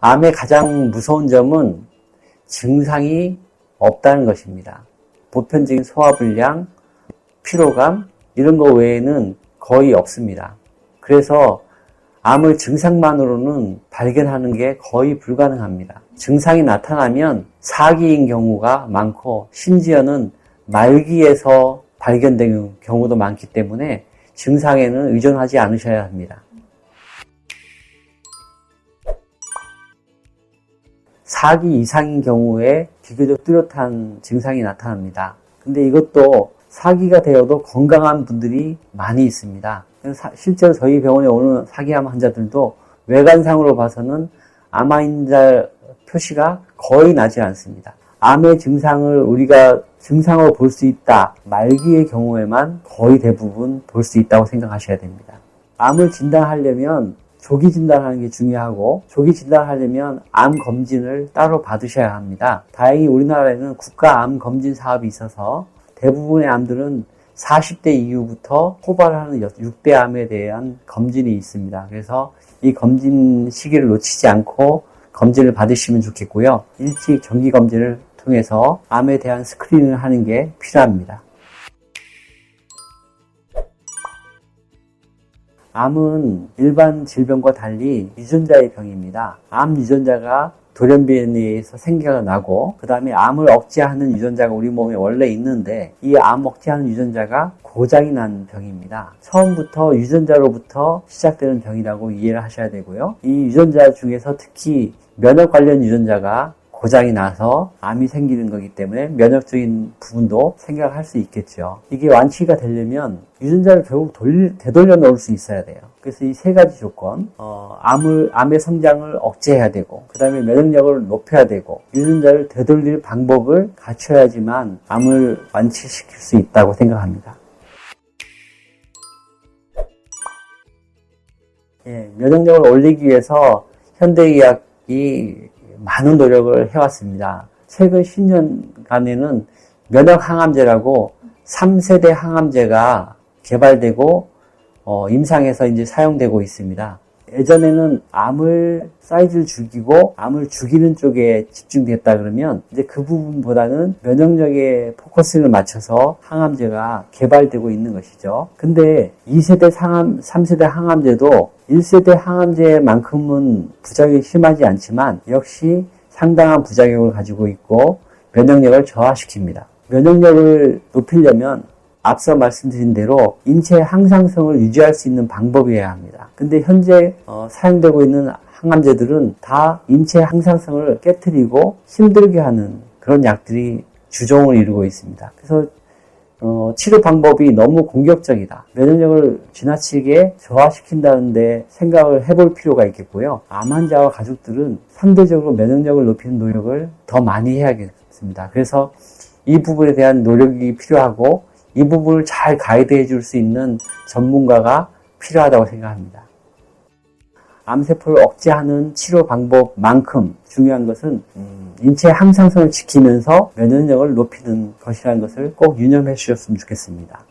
암의 가장 무서운 점은 증상이 없다는 것입니다. 보편적인 소화불량, 피로감, 이런 거 외에는 거의 없습니다. 그래서 암을 증상만으로는 발견하는 게 거의 불가능합니다. 증상이 나타나면 사기인 경우가 많고 심지어는 말기에서 발견된 경우도 많기 때문에 증상에는 의존하지 않으셔야 합니다. 사기 이상인 경우에 비교적 뚜렷한 증상이 나타납니다. 근데 이것도 사기가 되어도 건강한 분들이 많이 있습니다. 사- 실제로 저희 병원에 오는 사기암 환자들도 외관상으로 봐서는 암 환자 표시가 거의 나지 않습니다. 암의 증상을 우리가 증상으로 볼 수 있다. 말기의 경우에만 거의 대부분 볼 수 있다고 생각하셔야 됩니다. 암을 진단하려면 조기 진단하는 게 중요하고 조기 진단하려면 암 검진을 따로 받으셔야 합니다. 다행히 우리나라에는 국가 암 검진 사업이 있어서 대부분의 암들은 40대 이후부터 포발하는 6대 암에 대한 검진이 있습니다. 그래서 이 검진 시기를 놓치지 않고 검진을 받으시면 좋겠고요. 일찍 정기 검진을 통해서 암에 대한 스크린을 하는 게 필요합니다. 암은 일반 질병과 달리 유전자의 병입니다. 암 유전자가 돌연변이에 의해서 생겨가 나고 그 다음에 암을 억제하는 유전자가 우리 몸에 원래 있는데 이 암 억제하는 유전자가 고장이 난 병입니다. 처음부터 유전자로부터 시작되는 병이라고 이해를 하셔야 되고요. 이 유전자 중에서 특히 면역 관련 유전자가 고장이 나서 암이 생기는 거기 때문에 면역적인 부분도 생각할 수 있겠죠. 이게 완치가 되려면 유전자를 결국 돌, 되돌려 놓을 수 있어야 돼요. 그래서 이 세 가지 조건, 어, 암을, 암의 성장을 억제해야 되고, 그 다음에 면역력을 높여야 되고, 유전자를 되돌릴 방법을 갖춰야지만 암을 완치시킬 수 있다고 생각합니다. 예, 면역력을 올리기 위해서 현대의학이 많은 노력을 해왔습니다. 최근 10년간에는 면역 항암제라고 3세대 항암제가 개발되고 어, 임상에서 이제 사용되고 있습니다. 예전에는 암을 사이즈를 죽이고 암을 죽이는 쪽에 집중됐다 그러면 이제 그 부분보다는 면역력에 포커스를 맞춰서 항암제가 개발되고 있는 것이죠. 근데 2세대 항암, 3세대 항암제도 1세대 항암제만큼은 부작용이 심하지 않지만 역시 상당한 부작용을 가지고 있고 면역력을 저하시킵니다. 면역력을 높이려면 앞서 말씀드린 대로 인체 항상성을 유지할 수 있는 방법이어야 합니다. 근데 현재 어, 사용되고 있는 항암제들은 다 인체 항상성을 깨뜨리고 힘들게 하는 그런 약들이 주종을 이루고 있습니다. 그래서 어, 치료 방법이 너무 공격적이다. 면역력을 지나치게 저하시킨다는데 생각을 해볼 필요가 있겠고요. 암 환자와 가족들은 상대적으로 면역력을 높이는 노력을 더 많이 해야겠습니다. 그래서 이 부분에 대한 노력이 필요하고 이 부분을 잘 가이드해 줄 수 있는 전문가가 필요하다고 생각합니다. 암세포를 억제하는 치료 방법만큼 중요한 것은 음, 인체 항상성을 지키면서 면역력을 높이는 것이라는 것을 꼭 유념해 주셨으면 좋겠습니다.